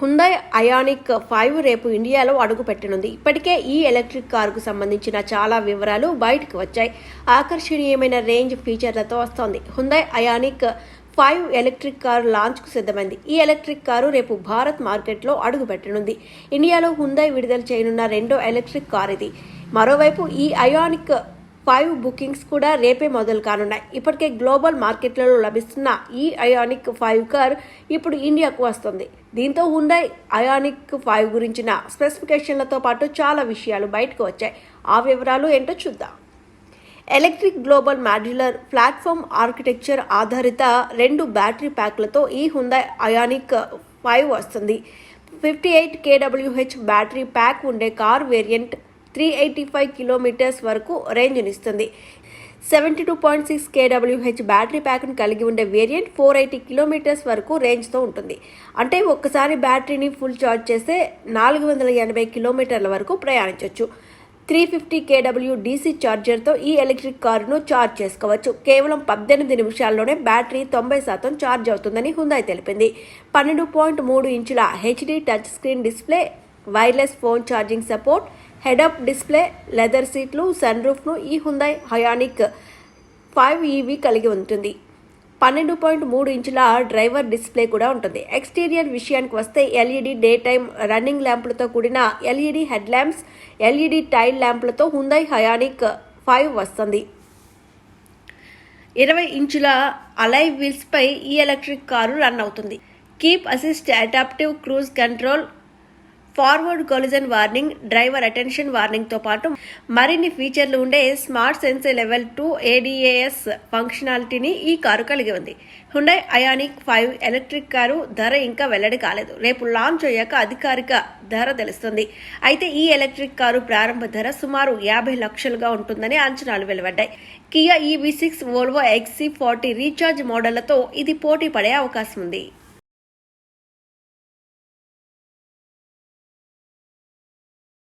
హుందాయ్ Ioniq five రేపు ఇండియాలో అడుగుపెట్టనుంది. ఇప్పటికే ఈ ఎలక్ట్రిక్ కారుకు సంబంధించిన చాలా వివరాలు బయటకు వచ్చాయి. ఆకర్షణీయమైన రేంజ్ ఫీచర్లతో వస్తోంది. Hyundai Ioniq five electric car లాంచ్కు సిద్ధమైంది. ఈ ఎలక్ట్రిక్ కారు రేపు భారత్ మార్కెట్లో అడుగుపెట్టనుంది. ఇండియాలో హుందాయ్ విడుదల చేయనున్న రెండో ఎలక్ట్రిక్ కారు ఇది. మరోవైపు ఈ అయానిక్ ఫైవ్ బుకింగ్స్ కూడా రేపే మొదలు కానున్నాయి. ఇప్పటికే గ్లోబల్ మార్కెట్లలో లభిస్తున్న ఈ అయానిక్ ఫైవ్ కార్ ఇప్పుడు ఇండియాకు వస్తుంది. దీంతో హుండై అయానిక్ ఫైవ్ గురించిన స్పెసిఫికేషన్లతో పాటు చాలా విషయాలు బయటకు వచ్చాయి. ఆ వివరాలు ఏంటో చూద్దాం. Electric global modular platform architecture ఆధారిత రెండు బ్యాటరీ ప్యాక్లతో ఈ హుందై అయానిక్ ఫైవ్ వస్తుంది. ఫిఫ్టీ ఎయిట్ కేడబ్ల్యూహెచ్ బ్యాటరీ ప్యాక్ ఉండే car variant three eighty five kilometres వరకు రేంజ్నిస్తుంది. సెవెంటీ టూ పాయింట్ సిక్స్ కేడబ్ల్యూహెచ్ బ్యాటరీ ప్యాక్ను కలిగి ఉండే వేరియంట్ ఫోర్ ఎయిటీ కిలోమీటర్స్ వరకు రేంజ్తో ఉంటుంది. అంటే ఒక్కసారి బ్యాటరీని ఫుల్ ఛార్జ్ చేస్తే నాలుగు వందల ఎనభై కిలోమీటర్ల వరకు ప్రయాణించవచ్చు త్రీ ఫిఫ్టీ కేడబ్ల్యూ డీసీ ఛార్జర్తో ఈ ఎలక్ట్రిక్ కారును ఛార్జ్ చేసుకోవచ్చు. కేవలం పద్దెనిమిది నిమిషాల్లోనే బ్యాటరీ తొంభై శాతం ఛార్జ్ అవుతుందని హుందాయ్ తెలిపింది. పన్నెండు పాయింట్ మూడు ఇంచుల HD touch screen display wireless phone charging support head up display leather సీట్లు సన్ రూఫ్ను ఈ హుందాయ్ హయానిక్ ఫైవ్ ఈవీ కలిగి ఉంటుంది. పన్నెండు పాయింట్ మూడు ఇంచుల డ్రైవర్ డిస్ప్లే కూడా ఉంటుంది. ఎక్స్టీరియర్ విషయానికి వస్తే ఎల్ఈడి డే టైమ్ రన్నింగ్ ల్యాంపులతో కూడిన LED head lamps LED tail ల్యాంపులతో Hyundai Ioniq five వస్తుంది. ఇరవై ఇంచుల అలై వీల్స్పై ఈ ఎలక్ట్రిక్ కారు రన్ అవుతుంది. Keep assist adaptive cruise control forward collision warning driver attention వార్నింగ్తో పాటు మరిన్ని ఫీచర్లు ఉండే smart sensor level two ADAS ఫంక్షనాలిటీని ఈ కారు కలిగి ఉంది. Hyundai Ioniq five electric car ధర ఇంకా వెల్లడి కాలేదు. రేపు లాంచ్ అయ్యాక అధికారిక ధర తెలుస్తుంది. అయితే ఈ ఎలక్ట్రిక్ కారు ప్రారంభ ధర సుమారు యాభై లక్షలుగా ఉంటుందని అంచనాలు వెలువడ్డాయి. Kia EV six Volvo XC forty recharge మోడళ్ళతో ఇది పోటీ పడే అవకాశం ఉంది.